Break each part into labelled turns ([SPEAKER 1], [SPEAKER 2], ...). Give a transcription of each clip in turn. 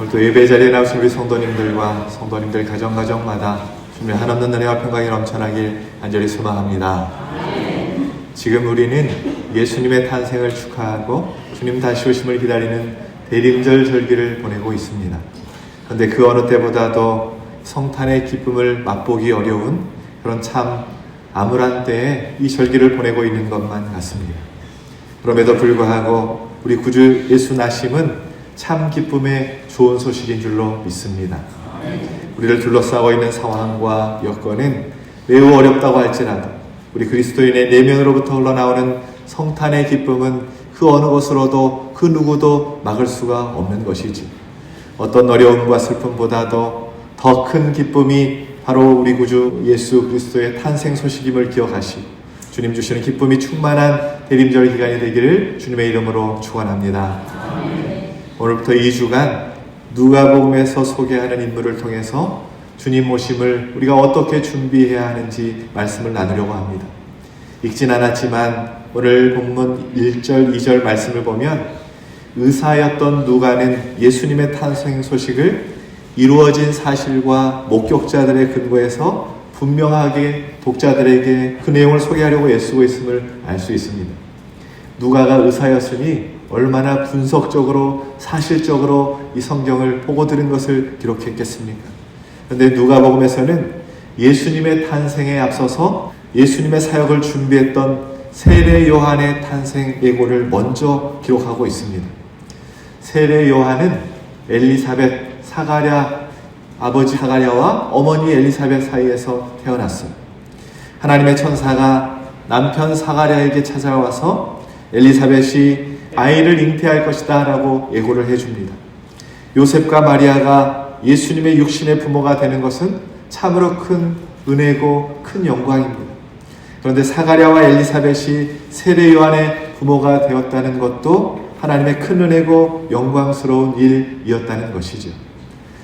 [SPEAKER 1] 오늘도 예배 자리에 나오신 우리 성도님들과 성도님들 가정가정마다 주님의 한없는 은혜와 평강이 넘쳐나길 간절히 소망합니다. 지금 우리는 예수님의 탄생을 축하하고 주님 다시 오심을 기다리는 대림절 절기를 보내고 있습니다. 그런데 그 어느 때보다도 성탄의 기쁨을 맛보기 어려운 그런 참 암울한 때에 이 절기를 보내고 있는 것만 같습니다. 그럼에도 불구하고 우리 구주 예수 나심은 참 기쁨의 좋은 소식인 줄로 믿습니다. 우리를 둘러싸고 있는 상황과 여건은 매우 어렵다고 할지라도 우리 그리스도인의 내면으로부터 흘러나오는 성탄의 기쁨은 그 어느 것으로도 그 누구도 막을 수가 없는 것이지. 어떤 어려움과 슬픔보다도 더 큰 기쁨이 바로 우리 구주 예수 그리스도의 탄생 소식임을 기억하시고 주님 주시는 기쁨이 충만한 대림절 기간이 되기를 주님의 이름으로 축원합니다. 오늘부터 2주간 누가복음에서 소개하는 인물을 통해서 주님 모심을 우리가 어떻게 준비해야 하는지 말씀을 나누려고 합니다. 읽진 않았지만 오늘 본문 1절, 2절 말씀을 보면 의사였던 누가는 예수님의 탄생 소식을 이루어진 사실과 목격자들의 근거에서 분명하게 독자들에게 그 내용을 소개하려고 애쓰고 있음을 알 수 있습니다. 누가가 의사였으니 얼마나 분석적으로 사실적으로 이 성경을 보고 들은 것을 기록했겠습니까? 그런데 누가복음에서는 예수님의 탄생에 앞서서 예수님의 사역을 준비했던 세례 요한의 탄생 예고를 먼저 기록하고 있습니다. 세례 요한은 엘리사벳 사가랴 아버지 사가랴와 어머니 엘리사벳 사이에서 태어났어요. 하나님의 천사가 남편 사가랴에게 찾아와서 엘리사벳이 아이를 잉태할 것이다 라고 예고를 해줍니다. 요셉과 마리아가 예수님의 육신의 부모가 되는 것은 참으로 큰 은혜고 큰 영광입니다. 그런데 사가랴와 엘리사벳이 세례 요한의 부모가 되었다는 것도 하나님의 큰 은혜고 영광스러운 일이었다는 것이죠.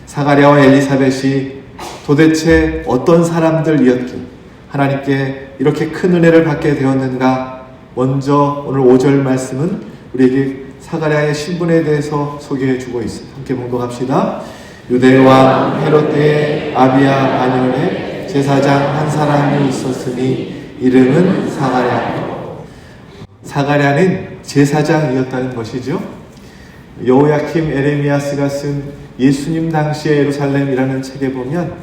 [SPEAKER 1] 사가랴와 엘리사벳이 도대체 어떤 사람들이었길 하나님께 이렇게 큰 은혜를 받게 되었는가 먼저 오늘 5절 말씀은 우리에게 사가랴의 신분에 대해서 소개해 주고 있습니다. 함께 봉독합시다. 유대왕 헤롯 때에 아비야 아니온에 제사장 한 사람이 있었으니 이름은 사가랴. 사가랴는 제사장이었다는 것이죠. 여호야킴 에레미야스가 쓴 예수님 당시의 예루살렘이라는 책에 보면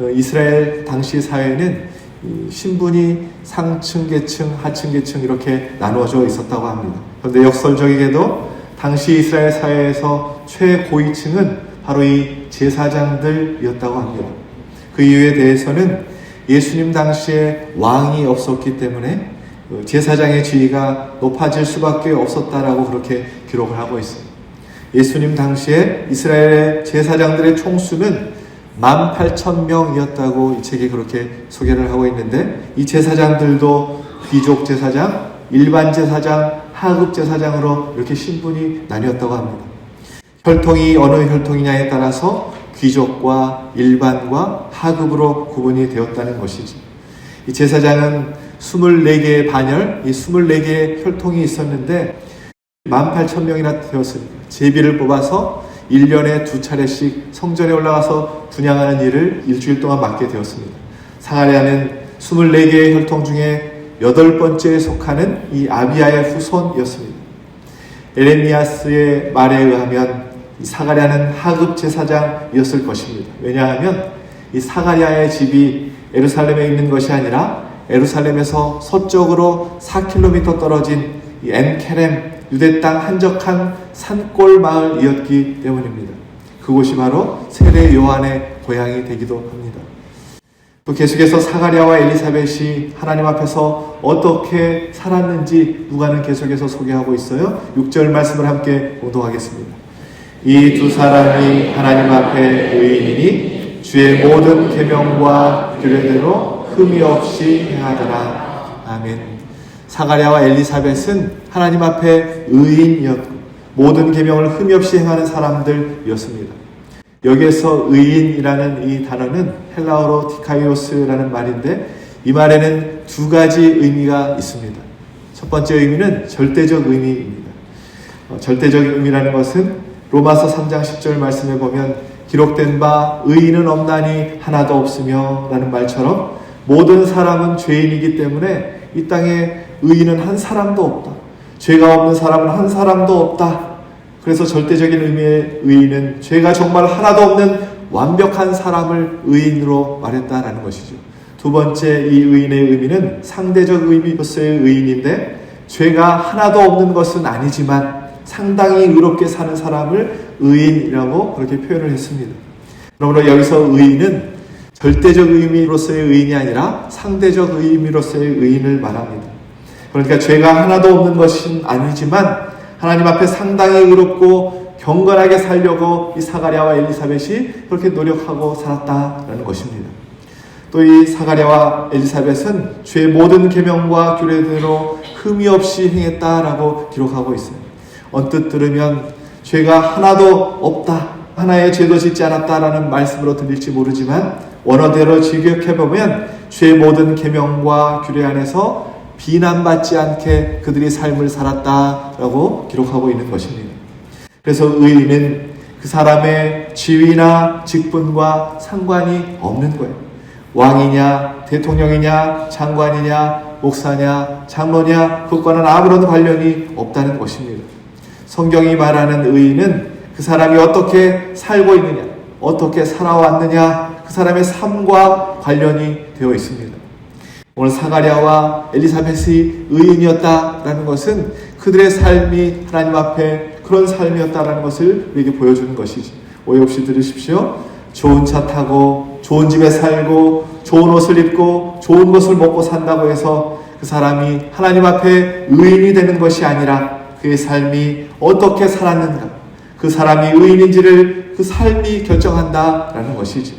[SPEAKER 1] 어, 이스라엘 당시 사회는 신분이 상층 계층, 하층 계층 이렇게 나누어져 있었다고 합니다. 그런데 역설적이게도 당시 이스라엘 사회에서 최고위층은 바로 이 제사장들이었다고 합니다. 그 이유에 대해서는 예수님 당시에 왕이 없었기 때문에 그 제사장의 지위가 높아질 수밖에 없었다라고 그렇게 기록을 하고 있습니다. 예수님 당시에 이스라엘의 제사장들의 총수는 18,000명이었다고 이 책이 그렇게 소개를 하고 있는데 이 제사장들도 귀족 제사장, 일반 제사장, 하급 제사장으로 이렇게 신분이 나뉘었다고 합니다. 혈통이 어느 혈통이냐에 따라서 귀족과 일반과 하급으로 구분이 되었다는 것이지. 이 제사장은 24개의 반열, 이 24개의 혈통이 있었는데 18,000명이나 되었습니다. 제비를 뽑아서 1년에 두 차례씩 성전에 올라가서 분양하는 일을 일주일 동안 맡게 되었습니다. 사가랴는 24개의 혈통 중에 여덟 번째에 속하는 이 아비아의 후손이었습니다. 에레미아스의 말에 의하면 이 사가랴는 하급 제사장이었을 것입니다. 왜냐하면 이 사가랴의 집이 에루살렘에 있는 것이 아니라 에루살렘에서 서쪽으로 4km 떨어진 이 엔케렘 유대 땅 한적한 산골 마을이었기 때문입니다. 그곳이 바로 세례 요한의 고향이 되기도 합니다. 또 계속해서 사가랴와 엘리사벳이 하나님 앞에서 어떻게 살았는지 누가는 계속해서 소개하고 있어요. 6절 말씀을 함께 공동하겠습니다. 이 두 사람이 하나님 앞에 의인이니 주의 모든 계명과 규례대로 흠이 없이 행하더라. 아멘. 사가랴와 엘리사벳은 하나님 앞에 의인이었고 모든 계명을 흠이 없이 행하는 사람들이었습니다. 여기에서 의인이라는 이 단어는 헬라어로 디카이오스라는 말인데 이 말에는 두 가지 의미가 있습니다. 첫 번째 의미는 절대적 의미입니다. 어, 절대적 의미라는 것은 로마서 3장 10절 말씀에 보면 기록된 바 의인은 없나니 하나도 없으며 라는 말처럼 모든 사람은 죄인이기 때문에 이 땅에 의인은 한 사람도 없다. 죄가 없는 사람은 한 사람도 없다. 그래서 절대적인 의미의 의인은 죄가 정말 하나도 없는 완벽한 사람을 의인으로 말했다라는 것이죠. 두 번째 이 의인의 의미는 상대적 의미로서의 의인인데 죄가 하나도 없는 것은 아니지만 상당히 의롭게 사는 사람을 의인이라고 그렇게 표현을 했습니다. 그러므로 여기서 의인은 절대적 의미로서의 의인이 아니라 상대적 의미로서의 의인을 말합니다. 그러니까 죄가 하나도 없는 것은 아니지만 하나님 앞에 상당히 의롭고 경건하게 살려고 이 사가랴와 엘리사벳이 그렇게 노력하고 살았다라는 것입니다. 또 이 사가랴와 엘리사벳은 죄의 모든 계명과 규례대로 흠이 없이 행했다라고 기록하고 있어요. 언뜻 들으면 죄가 하나도 없다, 하나의 죄도 짓지 않았다라는 말씀으로 들릴지 모르지만 원어대로 직역해 보면 죄의 모든 계명과 규례 안에서 비난받지 않게 그들이 삶을 살았다라고 기록하고 있는 것입니다. 그래서 의인은 그 사람의 지위나 직분과 상관이 없는 거예요. 왕이냐, 대통령이냐, 장관이냐, 목사냐, 장로냐, 그것과는 아무런 관련이 없다는 것입니다. 성경이 말하는 의인은 그 사람이 어떻게 살고 있느냐, 어떻게 살아왔느냐, 그 사람의 삶과 관련이 되어 있습니다. 오늘 사가랴와 엘리사벳이 의인이었다라는 것은 그들의 삶이 하나님 앞에 그런 삶이었다라는 것을 우리에게 보여주는 것이지. 오해 없이 들으십시오. 좋은 차 타고 좋은 집에 살고 좋은 옷을 입고 좋은 것을 먹고 산다고 해서 그 사람이 하나님 앞에 의인이 되는 것이 아니라 그의 삶이 어떻게 살았는가 그 사람이 의인인지를 그 삶이 결정한다라는 것이지.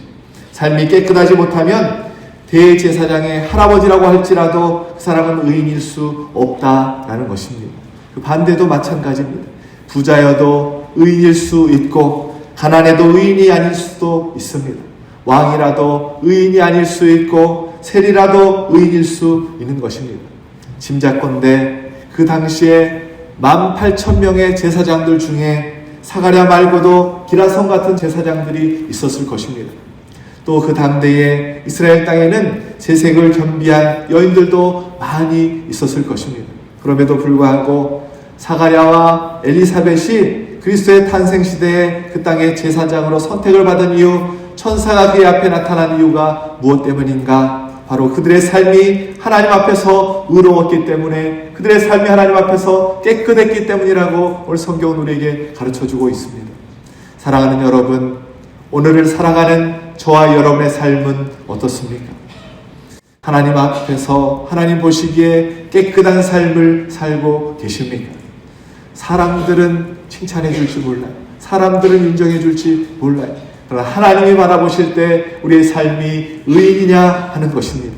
[SPEAKER 1] 삶이 깨끗하지 못하면 대제사장의 할아버지라고 할지라도 그 사람은 의인일 수 없다라는 것입니다. 그 반대도 마찬가지입니다. 부자여도 의인일 수 있고 가난해도 의인이 아닐 수도 있습니다. 왕이라도 의인이 아닐 수 있고 세리라도 의인일 수 있는 것입니다. 짐작건대 그 당시에 18,000명의 제사장들 중에 사가랴 말고도 기라성 같은 제사장들이 있었을 것입니다. 또 그 당대에 이스라엘 땅에는 재색을 겸비한 여인들도 많이 있었을 것입니다. 그럼에도 불구하고 사가랴와 엘리사벳이 그리스도의 탄생 시대에 그 땅의 제사장으로 선택을 받은 이유, 천사가 그의 앞에 나타난 이유가 무엇 때문인가? 바로 그들의 삶이 하나님 앞에서 의로웠기 때문에 그들의 삶이 하나님 앞에서 깨끗했기 때문이라고 오늘 성경은 우리에게 가르쳐 주고 있습니다. 사랑하는 여러분, 오늘을 살아가는 저와 여러분의 삶은 어떻습니까? 하나님 앞에서 하나님 보시기에 깨끗한 삶을 살고 계십니까? 사람들은 칭찬해 줄지 몰라요. 사람들은 인정해 줄지 몰라요. 그러나 하나님이 바라보실 때 우리의 삶이 의인이냐 하는 것입니다.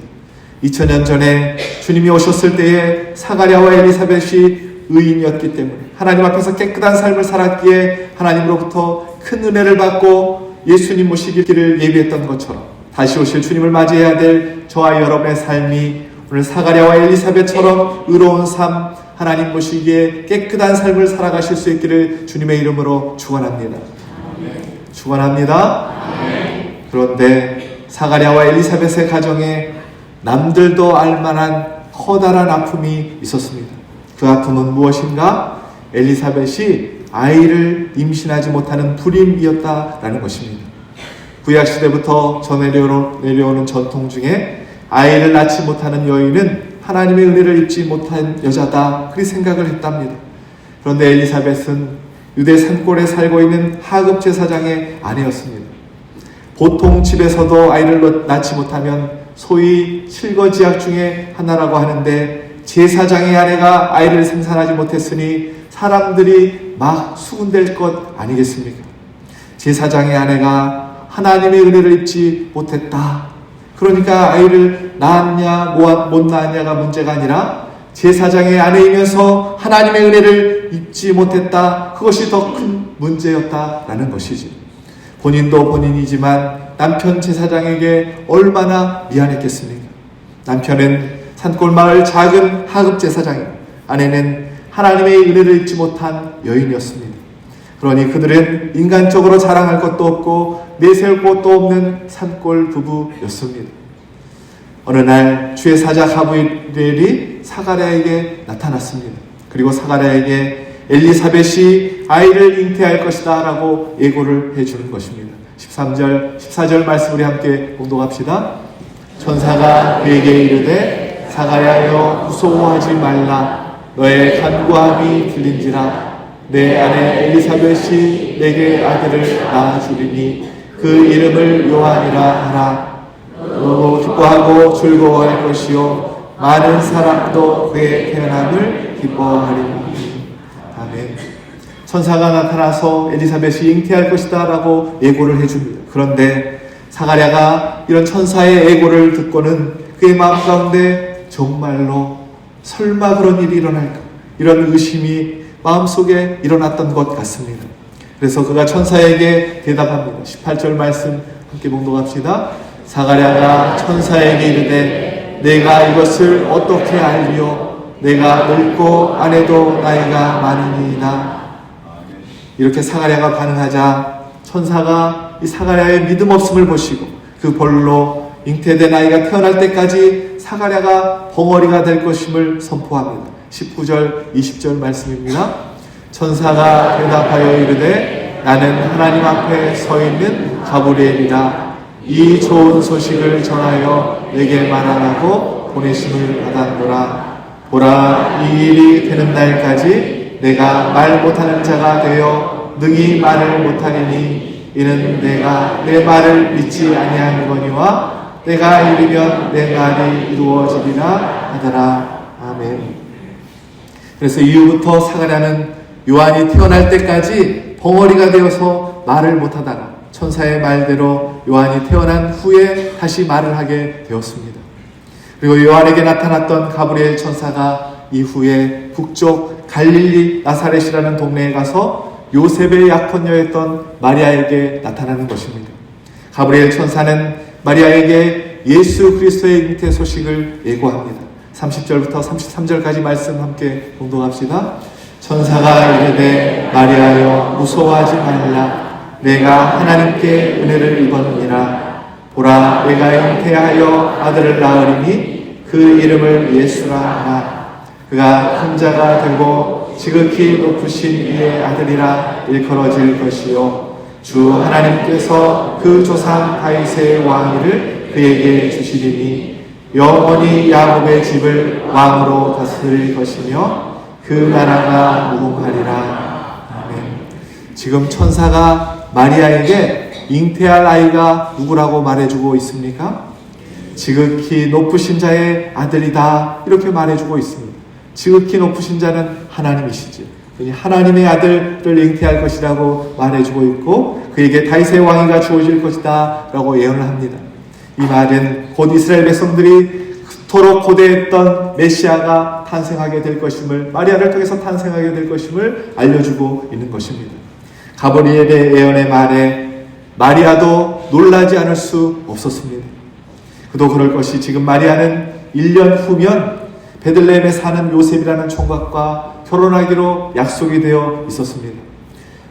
[SPEAKER 1] 2000년 전에 주님이 오셨을 때에 사가랴와 엘리사벳이 의인이었기 때문에 하나님 앞에서 깨끗한 삶을 살았기에 하나님으로부터 큰 은혜를 받고 예수님 모시기를 예비했던 것처럼 다시 오실 주님을 맞이해야 될 저와 여러분의 삶이 오늘 사가랴와 엘리사벳처럼 의로운 삶, 하나님 보시기에 깨끗한 삶을 살아가실 수 있기를 주님의 이름으로 축원합니다. 축원합니다. 그런데 사가랴와 엘리사벳의 가정에 남들도 알만한 커다란 아픔이 있었습니다. 그 아픔은 무엇인가? 엘리사벳이 아이를 임신하지 못하는 불임이었다라는 것입니다. 구약 시대부터 전해내려오는 전통 중에 아이를 낳지 못하는 여인은 하나님의 은혜를 입지 못한 여자다 그리 생각을 했답니다. 그런데 엘리사벳은 유대 산골에 살고 있는 하급 제사장의 아내였습니다. 보통 집에서도 아이를 낳지 못하면 소위 실거지약 중에 하나라고 하는데 제사장의 아내가 아이를 생산하지 못했으니 사람들이 막 수군될 것 아니겠습니까? 제사장의 아내가 하나님의 은혜를 입지 못했다. 그러니까 아이를 낳았냐 못 낳았냐가 문제가 아니라 제사장의 아내이면서 하나님의 은혜를 입지 못했다. 그것이 더 큰 문제였다라는 것이지. 본인도 본인이지만 남편 제사장에게 얼마나 미안했겠습니까? 남편은 산골 마을 작은 하급 제사장이고 아내는 하나님의 은혜를 잊지 못한 여인이었습니다. 그러니 그들은 인간적으로 자랑할 것도 없고 내세울 것도 없는 산골 부부였습니다. 어느 날 주의 사자 가브리엘이 사가랴에게 나타났습니다. 그리고 사가랴에게 엘리사벳이 아이를 잉태할 것이다 라고 예고를 해주는 것입니다. 13절, 14절 말씀 우리 함께 공독합시다. 천사가 그에게 이르되 사가랴여 무서워하지 말라 너의 간구함이 들린지라. 내 아내 엘리사벳이 내게 아들을 낳아주리니 그 이름을 요한이라 하라. 너도 기뻐하고 즐거워할 것이요. 많은 사람도 그의 태어남을 기뻐하리니. 아멘. 천사가 나타나서 엘리사벳이 잉태할 것이다 라고 예고를 해줍니다. 그런데 사가랴가 이런 천사의 예고를 듣고는 그의 마음 가운데 정말로 설마 그런 일이 일어날까 이런 의심이 마음속에 일어났던 것 같습니다. 그래서 그가 천사에게 대답합니다. 18절 말씀 함께 봉독합시다. 사가랴가 천사에게 이르되 내가 이것을 어떻게 알리오 내가 늙고 아내도 나이가 많으니이다. 이렇게 사가랴가 반응하자 천사가 이 사가랴의 믿음 없음을 보시고 그 벌로 잉태된 아이가 태어날 때까지 사가랴가 벙어리가 될 것임을 선포합니다. 19절, 20절 말씀입니다. 천사가 대답하여 이르되 나는 하나님 앞에 서 있는 가브리엘이라 이 좋은 소식을 전하여 내게 말하라고 보내심을 받았노라. 보라 이 일이 되는 날까지 내가 말 못하는 자가 되어 능히 말을 못하리니 이는 내가 내 말을 믿지 아니하는 거니와 내가 이르면 내 말이 이루어지리라 하더라. 아멘. 그래서 이후부터 사가랴는 요한이 태어날 때까지 벙어리가 되어서 말을 못하다가 천사의 말대로 요한이 태어난 후에 다시 말을 하게 되었습니다. 그리고 요한에게 나타났던 가브리엘 천사가 이후에 북쪽 갈릴리 나사렛이라는 동네에 가서 요셉의 약혼녀였던 마리아에게 나타나는 것입니다. 가브리엘 천사는 마리아에게 예수 그리스도의 잉태 소식을 예고합니다. 30절부터 33절까지 말씀 함께 공독합시다. 천사가 이르되 마리아여 무서워하지 말라 내가 하나님께 은혜를 입었느니라 보라 내가 잉태하여 아들을 낳으리니 그 이름을 예수라 하라 그가 혼자가 되고 지극히 높으신 이의 아들이라 일컬어질 것이요 주 하나님께서 그 조상 다윗의 왕위를 그에게 주시리니 영원히 야곱의 집을 왕으로 다스릴 것이며 그 나라가 무궁하리라. 아멘. 지금 천사가 마리아에게 잉태할 아이가 누구라고 말해주고 있습니까? 지극히 높으신 자의 아들이다. 이렇게 말해주고 있습니다. 지극히 높으신 자는 하나님이시지. 하나님의 아들을 잉태할 것이라고 말해주고 있고 그에게 다윗의 왕위가 주어질 것이다 라고 예언을 합니다. 이 말은 곧 이스라엘 백성들이 그토록 고대했던 메시아가 탄생하게 될 것임을 마리아를 통해서 탄생하게 될 것임을 알려주고 있는 것입니다. 가브리엘의 예언의 말에 마리아도 놀라지 않을 수 없었습니다. 그도 그럴 것이 지금 마리아는 1년 후면 베들레헴에 사는 요셉이라는 총각과 결혼하기로 약속이 되어 있었습니다.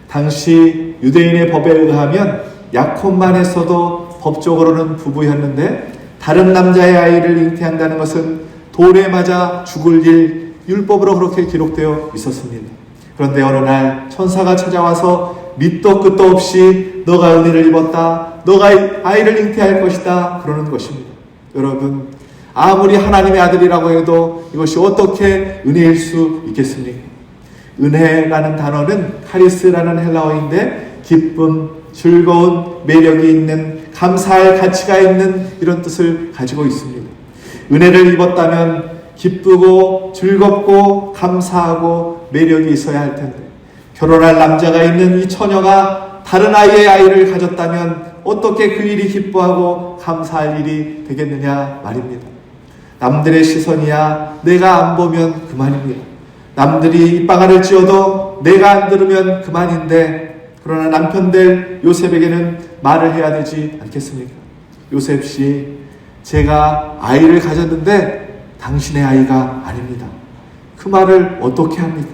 [SPEAKER 1] 당시 유대인의 법에 의하면 약혼만 했어도 법적으로는 부부였는데 다른 남자의 아이를 잉태한다는 것은 돌에 맞아 죽을 일 율법으로 그렇게 기록되어 있었습니다. 그런데 어느 날 천사가 찾아와서 밑도 끝도 없이 너가 은혜를 입었다. 너가 아이를 잉태할 것이다. 그러는 것입니다. 여러분, 아무리 하나님의 아들이라고 해도 이것이 어떻게 은혜일 수 있겠습니까? 은혜라는 단어는 카리스라는 헬라어인데 기쁨, 즐거운 매력이 있는 감사할 가치가 있는 이런 뜻을 가지고 있습니다. 은혜를 입었다면 기쁘고 즐겁고 감사하고 매력이 있어야 할 텐데 결혼할 남자가 있는 이 처녀가 다른 아이의 아이를 가졌다면 어떻게 그 일이 기뻐하고 감사할 일이 되겠느냐 말입니다. 남들의 시선이야 내가 안 보면 그만입니다. 남들이 입방아를 찧어도 내가 안 들으면 그만인데 그러나 남편 될 요셉에게는 말을 해야 되지 않겠습니까? 요셉 씨, 제가 아이를 가졌는데 당신의 아이가 아닙니다. 그 말을 어떻게 합니까?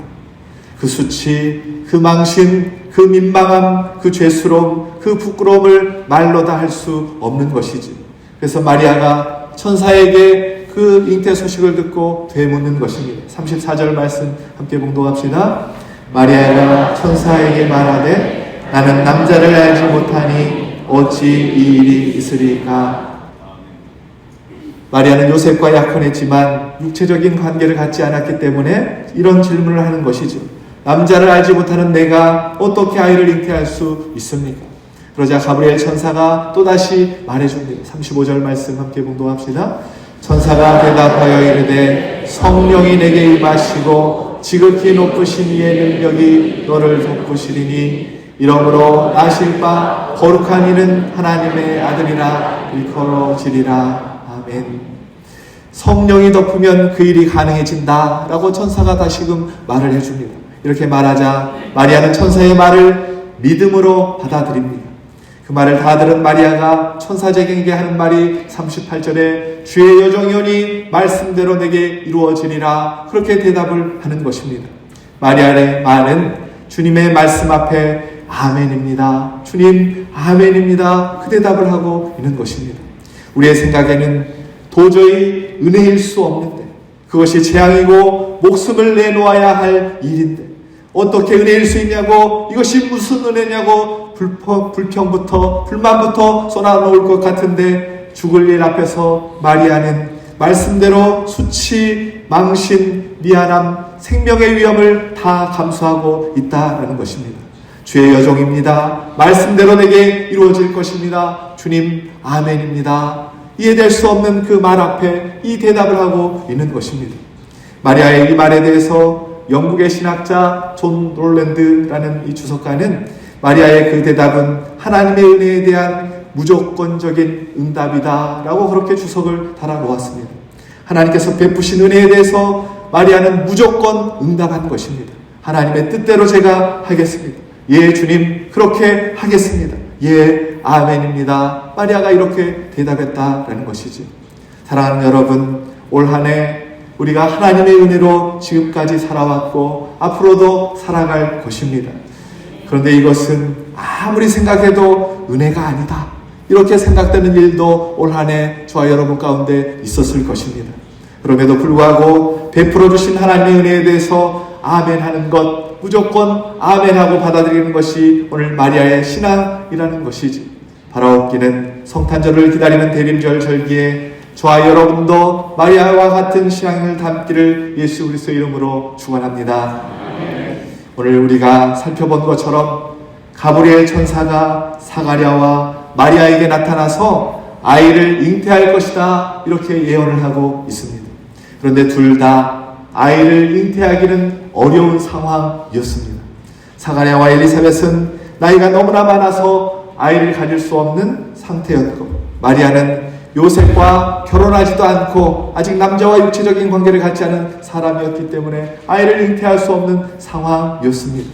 [SPEAKER 1] 그 수치, 그 망신, 그 민망함, 그 죄스러움, 그 부끄러움을 말로 다 할 수 없는 것이지. 그래서 마리아가 천사에게 그 잉태 소식을 듣고 되묻는 것입니다. 34절 말씀 함께 봉독합시다. 마리아가 천사에게 말하되 나는 남자를 알지 못하니 어찌 이 일이 있으리까 마리아는 요셉과 약혼했지만 육체적인 관계를 갖지 않았기 때문에 이런 질문을 하는 것이죠. 남자를 알지 못하는 내가 어떻게 아이를 잉태할 수 있습니까? 그러자 가브리엘 천사가 또다시 말해줍니다. 35절 말씀 함께 봉독합시다. 천사가 대답하여 이르되 성령이 내게 임하시고 지극히 높으신 이의 능력이 너를 덮으시리니 이러므로 나실 바 거룩한 이는 하나님의 아들이라 일컬어지리라. 아멘. 성령이 덮으면 그 일이 가능해진다. 라고 천사가 다시금 말을 해줍니다. 이렇게 말하자 마리아는 천사의 말을 믿음으로 받아들입니다. 그 말을 다 들은 마리아가 천사제에게 하는 말이 38절에 주의 여정연이 말씀대로 내게 이루어지리라 그렇게 대답을 하는 것입니다. 마리아의 말은 주님의 말씀 앞에 아멘입니다. 주님 아멘입니다. 그 대답을 하고 있는 것입니다. 우리의 생각에는 도저히 은혜일 수 없는데 그것이 재앙이고 목숨을 내놓아야 할 일인데 어떻게 은혜일 수 있냐고 이것이 무슨 은혜냐고 불평, 불평부터 불만부터 쏟아놓을 것 같은데 죽을 일 앞에서 마리아는 말씀대로 수치, 망신, 미안함, 생명의 위험을 다 감수하고 있다라는 것입니다. 주의 여종입니다. 말씀대로 내게 이루어질 것입니다. 주님, 아멘입니다. 이해될 수 없는 그 말 앞에 이 대답을 하고 있는 것입니다. 마리아의 이 말에 대해서 영국의 신학자 존 롤랜드라는 이 주석가는 마리아의 그 대답은 하나님의 은혜에 대한 무조건적인 응답이다라고 그렇게 주석을 달아 놓았습니다. 하나님께서 베푸신 은혜에 대해서 마리아는 무조건 응답한 것입니다. 하나님의 뜻대로 제가 하겠습니다. 예, 주님, 그렇게 하겠습니다. 예, 아멘입니다. 마리아가 이렇게 대답했다라는 것이지. 사랑하는 여러분, 올 한 해 우리가 하나님의 은혜로 지금까지 살아왔고 앞으로도 살아갈 것입니다. 그런데 이것은 아무리 생각해도 은혜가 아니다. 이렇게 생각되는 일도 올 한 해 저와 여러분 가운데 있었을 것입니다. 그럼에도 불구하고 베풀어 주신 하나님의 은혜에 대해서 아멘 하는 것, 무조건 아멘 하고 받아들이는 것이 오늘 마리아의 신앙이라는 것이지. 바라옵기는 성탄절을 기다리는 대림절 절기에 저와 여러분도 마리아와 같은 신앙을 담기를 예수 그리스도 이름으로 축원합니다. 오늘 우리가 살펴본 것처럼 가브리엘 천사가 사가랴와 마리아에게 나타나서 아이를 잉태할 것이다 이렇게 예언을 하고 있습니다. 그런데 둘 다 아이를 잉태하기는 어려운 상황이었습니다. 사가랴와 엘리사벳은 나이가 너무나 많아서 아이를 가질 수 없는 상태였고 마리아는 요셉과 결혼하지도 않고 아직 남자와 육체적인 관계를 갖지 않은 사람이었기 때문에 아이를 잉태할 수 없는 상황이었습니다.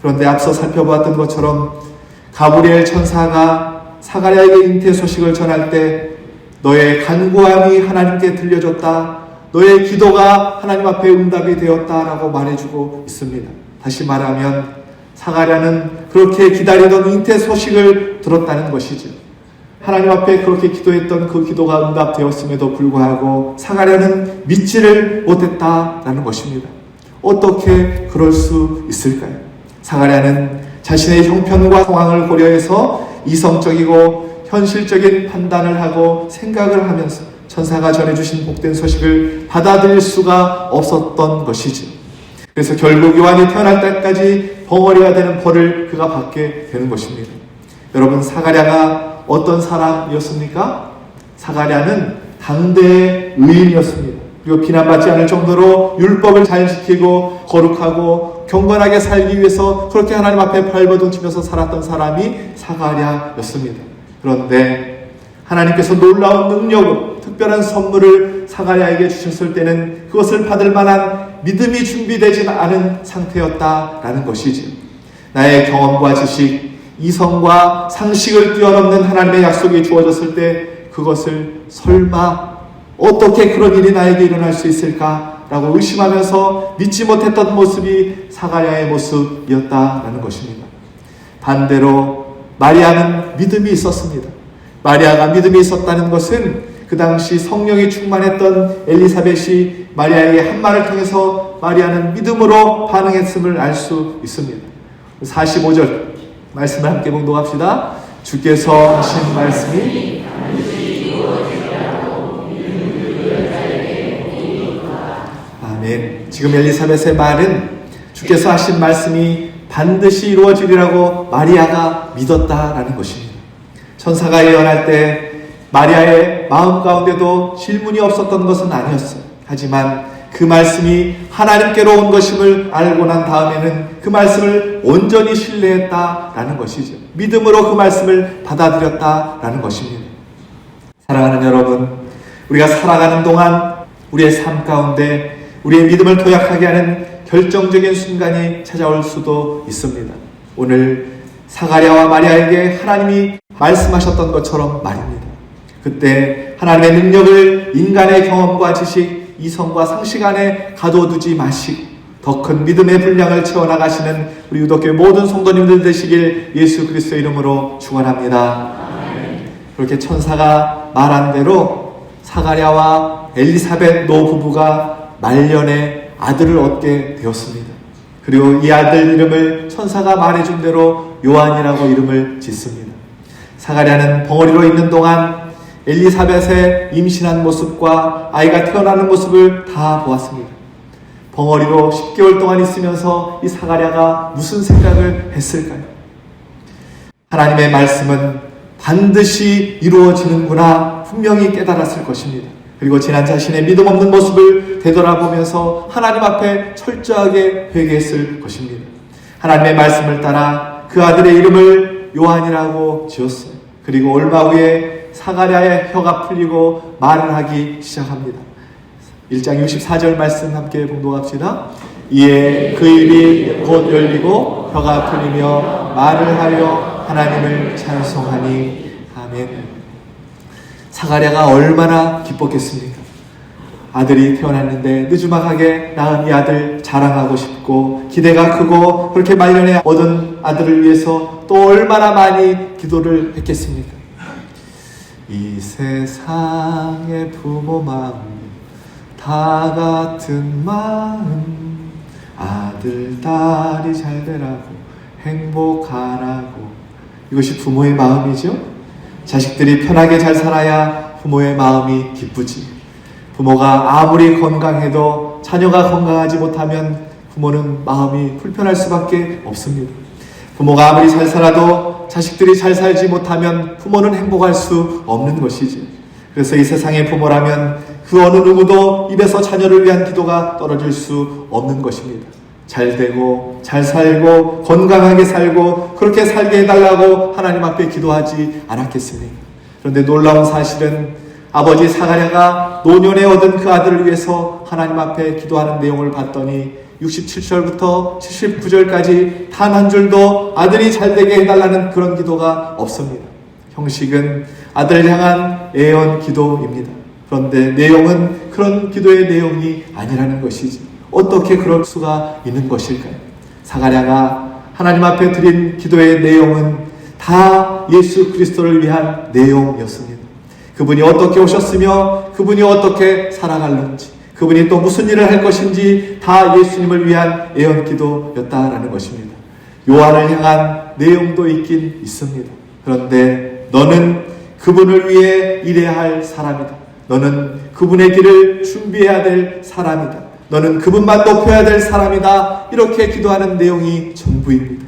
[SPEAKER 1] 그런데 앞서 살펴보았던 것처럼 가브리엘 천사가 사가랴에게 잉태 소식을 전할 때 너의 간구함이 하나님께 들려졌다. 너의 기도가 하나님 앞에 응답이 되었다라고 말해주고 있습니다. 다시 말하면 사가랴는 그렇게 기다리던 잉태 소식을 들었다는 것이죠. 하나님 앞에 그렇게 기도했던 그 기도가 응답되었음에도 불구하고 사가랴는 믿지를 못했다라는 것입니다. 어떻게 그럴 수 있을까요? 사가랴는 자신의 형편과 상황을 고려해서 이성적이고 현실적인 판단을 하고 생각을 하면서 천사가 전해주신 복된 소식을 받아들일 수가 없었던 것이지. 그래서 결국 요한이 태어날 때까지 벙어리가 되는 벌을 그가 받게 되는 것입니다. 여러분 사가랴가 어떤 사람이었습니까? 사가랴는 당대의 의인이었습니다. 그리고 비난받지 않을 정도로 율법을 잘 지키고 거룩하고 경건하게 살기 위해서 그렇게 하나님 앞에 발버둥치면서 살았던 사람이 사가랴였습니다. 그런데 하나님께서 놀라운 능력으로 특별한 선물을 사가랴에게 주셨을 때는 그것을 받을 만한 믿음이 준비되지 않은 상태였다라는 것이지. 나의 경험과 지식, 이성과 상식을 뛰어넘는 하나님의 약속이 주어졌을 때 그것을 설마 어떻게 그런 일이 나에게 일어날 수 있을까 라고 의심하면서 믿지 못했던 모습이 사가랴의 모습이었다라는 것입니다. 반대로 마리아는 믿음이 있었습니다. 마리아가 믿음이 있었다는 것은 그 당시 성령이 충만했던 엘리사벳이 마리아의 한 말을 통해서 마리아는 믿음으로 반응했음을 알 수 있습니다. 45절 말씀을 함께 봉독합시다. 주께서 하신 말씀이 지금 엘리사벳의 말은 주께서 하신 말씀이 반드시 이루어지리라고 마리아가 믿었다라는 것입니다. 천사가 예언할 때 마리아의 마음 가운데도 질문이 없었던 것은 아니었어요. 하지만 그 말씀이 하나님께로 온 것임을 알고 난 다음에는 그 말씀을 온전히 신뢰했다라는 것이죠. 믿음으로 그 말씀을 받아들였다라는 것입니다. 사랑하는 여러분, 우리가 살아가는 동안 우리의 삶 가운데 우리의 믿음을 도약하게 하는 결정적인 순간이 찾아올 수도 있습니다. 오늘 사가랴와 마리아에게 하나님이 말씀하셨던 것처럼 말입니다. 그때 하나님의 능력을 인간의 경험과 지식, 이성과 상식 안에 가둬두지 마시고 더 큰 믿음의 분량을 채워나가시는 우리 유독교회 모든 성도님들 되시길 예수 그리스도 이름으로 축원합니다. 그렇게 천사가 말한 대로 사가랴와 엘리사벳 노 부부가 말년에 아들을 얻게 되었습니다. 그리고 이 아들 이름을 천사가 말해준 대로 요한이라고 이름을 짓습니다. 사가랴는 벙어리로 있는 동안 엘리사벳의 임신한 모습과 아이가 태어나는 모습을 다 보았습니다. 벙어리로 10개월 동안 있으면서 이 사가랴가 무슨 생각을 했을까요? 하나님의 말씀은 반드시 이루어지는구나 분명히 깨달았을 것입니다. 그리고 지난 자신의 믿음 없는 모습을 되돌아보면서 하나님 앞에 철저하게 회개했을 것입니다. 하나님의 말씀을 따라 그 아들의 이름을 요한이라고 지었어요. 그리고 얼마 후에 사가랴의 혀가 풀리고 말을 하기 시작합니다. 1장 64절 말씀 함께 봉독합시다. 이에 그 입이 곧 열리고 혀가 풀리며 말을 하여 하나님을 찬송하니 아멘. 사가랴가 얼마나 기뻤겠습니까? 아들이 태어났는데 늦지막하게 낳은 이 아들 자랑하고 싶고 기대가 크고 그렇게 말년에 얻은 아들을 위해서 또 얼마나 많이 기도를 했겠습니까? 이 세상의 부모 마음 다 같은 마음 아들 딸이 잘 되라고 행복하라고 이것이 부모의 마음이죠. 자식들이 편하게 잘 살아야 부모의 마음이 기쁘지. 부모가 아무리 건강해도 자녀가 건강하지 못하면 부모는 마음이 불편할 수밖에 없습니다. 부모가 아무리 잘 살아도 자식들이 잘 살지 못하면 부모는 행복할 수 없는 것이지. 그래서 이 세상의 부모라면 그 어느 누구도 입에서 자녀를 위한 기도가 떨어질 수 없는 것입니다. 잘 되고, 잘 살고, 건강하게 살고, 그렇게 살게 해달라고 하나님 앞에 기도하지 않았겠습니까? 그런데 놀라운 사실은 아버지 사가랴가 노년에 얻은 그 아들을 위해서 하나님 앞에 기도하는 내용을 봤더니 67절부터 79절까지 단 한 줄도 아들이 잘 되게 해달라는 그런 기도가 없습니다. 형식은 아들을 향한 애원 기도입니다. 그런데 내용은 그런 기도의 내용이 아니라는 것이지. 어떻게 그럴 수가 있는 것일까요? 사가랴가 하나님 앞에 드린 기도의 내용은 다 예수 그리스도를 위한 내용이었습니다. 그분이 어떻게 오셨으며 그분이 어떻게 살아갈는지 그분이 또 무슨 일을 할 것인지 다 예수님을 위한 예언 기도였다라는 것입니다. 요한을 향한 내용도 있긴 있습니다. 그런데 너는 그분을 위해 일해야 할 사람이다. 너는 그분의 길을 준비해야 될 사람이다. 너는 그분만 높여야 될 사람이다. 이렇게 기도하는 내용이 전부입니다.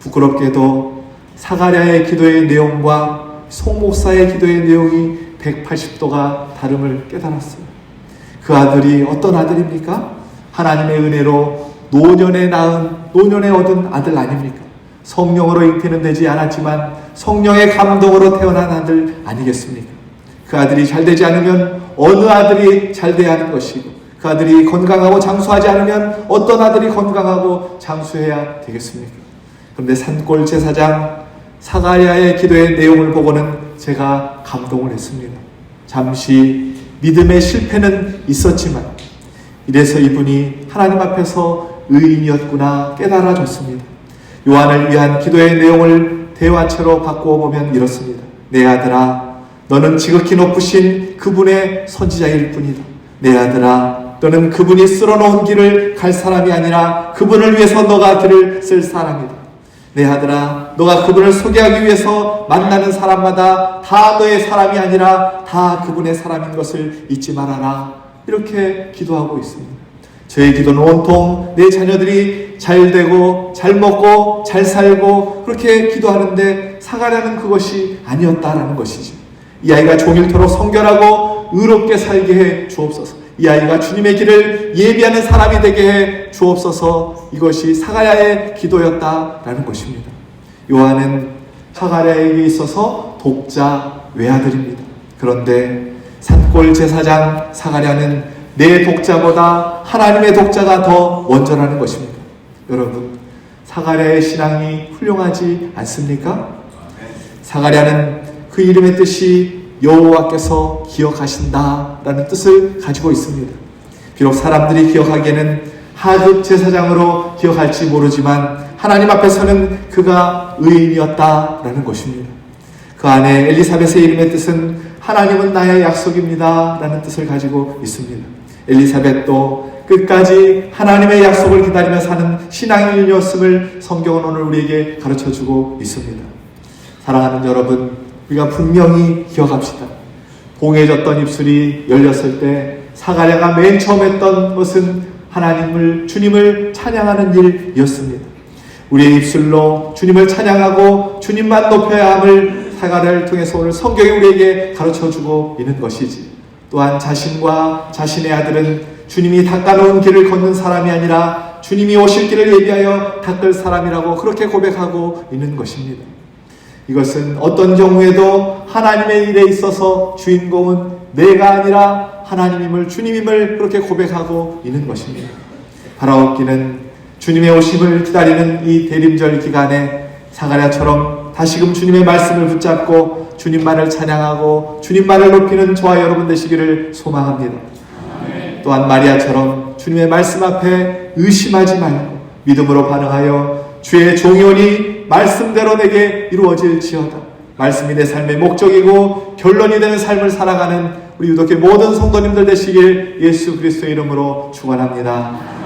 [SPEAKER 1] 부끄럽게도 사가랴의 기도의 내용과 송목사의 기도의 내용이 180도가 다름을 깨달았어요. 그 아들이 어떤 아들입니까? 하나님의 은혜로 노년에 낳은, 노년에 얻은 아들 아닙니까? 성령으로 잉태는 되지 않았지만 성령의 감동으로 태어난 아들 아니겠습니까? 그 아들이 잘 되지 않으면 어느 아들이 잘 돼야 하는 것이고 그 아들이 건강하고 장수하지 않으면 어떤 아들이 건강하고 장수해야 되겠습니까? 그런데 산골 제사장 사가랴의 기도의 내용을 보고는 제가 감동을 했습니다. 잠시 믿음의 실패는 있었지만 이래서 이분이 하나님 앞에서 의인이었구나 깨달아졌습니다. 요한을 위한 기도의 내용을 대화체로 바꾸어 보면 이렇습니다. 내 아들아, 너는 지극히 높으신 그분의 선지자일 뿐이다. 내 아들아, 너는 그분이 쓸어놓은 길을 갈 사람이 아니라 그분을 위해서 너가 들을 쓸 사람이다. 내 아들아, 너가 그분을 소개하기 위해서 만나는 사람마다 다 너의 사람이 아니라 다 그분의 사람인 것을 잊지 말아라. 이렇게 기도하고 있습니다. 저의 기도는 온통 내 자녀들이 잘 되고 잘 먹고 잘 살고 그렇게 기도하는데 사가랴는 그것이 아니었다라는 것이죠. 이 아이가 종일토록 성결하고 의롭게 살게 해 주옵소서. 이 아이가 주님의 길을 예비하는 사람이 되게 해 주옵소서. 이것이 사가랴의 기도였다라는 것입니다. 요한은 사가랴에게 있어서 독자 외아들입니다. 그런데 산골 제사장 사가랴는 내 독자보다 하나님의 독자가 더 원전하는 것입니다. 여러분, 사가랴의 신앙이 훌륭하지 않습니까? 사가랴는 그 이름의 뜻이 여호와께서 기억하신다라는 뜻을 가지고 있습니다. 비록 사람들이 기억하기에는 하급 제사장으로 기억할지 모르지만 하나님 앞에서는 그가 의인이었다라는 것입니다. 그 안에 엘리사벳의 이름의 뜻은 하나님은 나의 약속입니다. 라는 뜻을 가지고 있습니다. 엘리사벳도 끝까지 하나님의 약속을 기다리며 사는 신앙인이었음을 성경은 오늘 우리에게 가르쳐 주고 있습니다. 사랑하는 여러분, 우리가 분명히 기억합시다. 봉해졌던 입술이 열렸을 때 사가랴가 맨 처음 했던 것은 하나님을, 주님을 찬양하는 일이었습니다. 우리의 입술로 주님을 찬양하고 주님만 높여야 함을 사가랴를 통해서 오늘 성경이 우리에게 가르쳐 주고 있는 것이지. 또한 자신과 자신의 아들은 주님이 닦아놓은 길을 걷는 사람이 아니라 주님이 오실 길을 예비하여 닦을 사람이라고 그렇게 고백하고 있는 것입니다. 이것은 어떤 경우에도 하나님의 일에 있어서 주인공은 내가 아니라 하나님임을 주님임을 그렇게 고백하고 있는 것입니다. 바라옵기는 주님의 오심을 기다리는 이 대림절 기간에 사가랴처럼 다시금 주님의 말씀을 붙잡고 주님만을 찬양하고 주님만을 높이는 저와 여러분 되시기를 소망합니다. 또한 마리아처럼 주님의 말씀 앞에 의심하지 말고 믿음으로 반응하여 주의 종이오니 말씀대로 내게 이루어질지어다. 말씀이 내 삶의 목적이고 결론이 되는 삶을 살아가는 우리 유독의 모든 성도님들 되시길 예수 그리스도의 이름으로 축원합니다.